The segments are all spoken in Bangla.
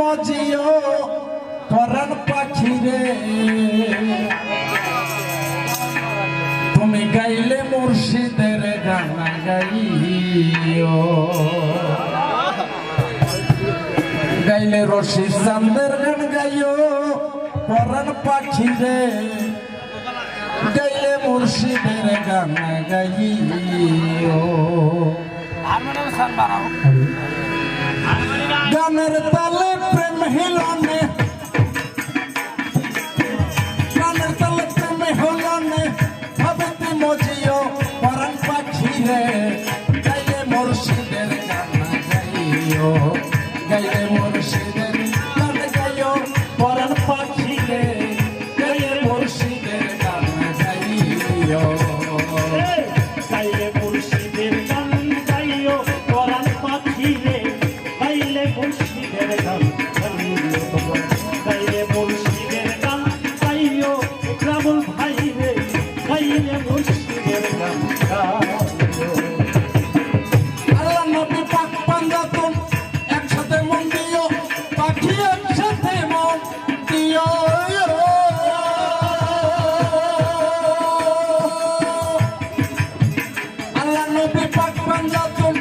মজিও, পরাণ পাখিরে তুমি গাইলে মুর্শিদের গানা গাইও। গাইলে রশিদ চান্দের গান গাইও, পরাণ পাখিরে গাইলে মুর্শিদের গানা গাইও। আর মানে সার গানের তালে প্রেম হিলনে। গানের তালে প্রেম হিলনে। ভাবতে মজিও পরাণ পাখি রে তাইলে মুর্শিদের গান Rupi Pak Panjab Tum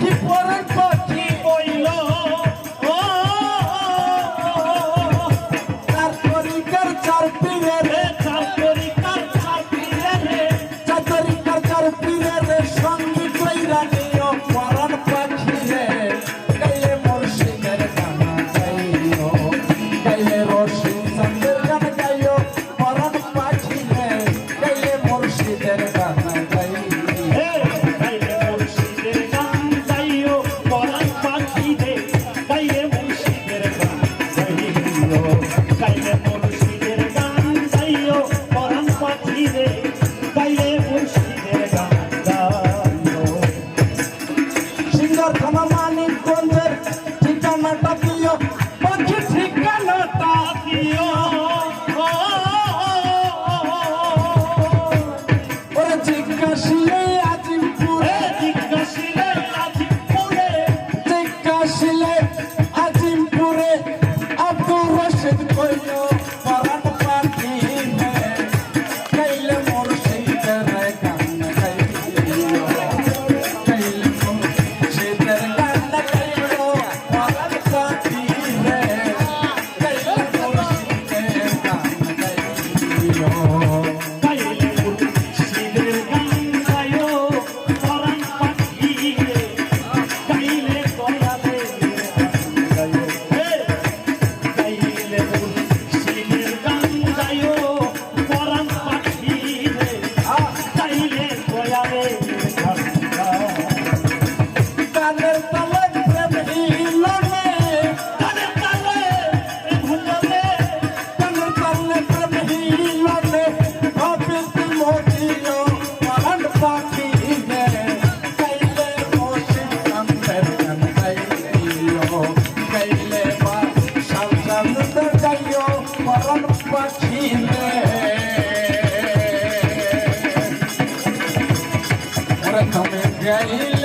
Keep on and party. থানা মানিকগঞ্জের ঠিকানাটা Yeah.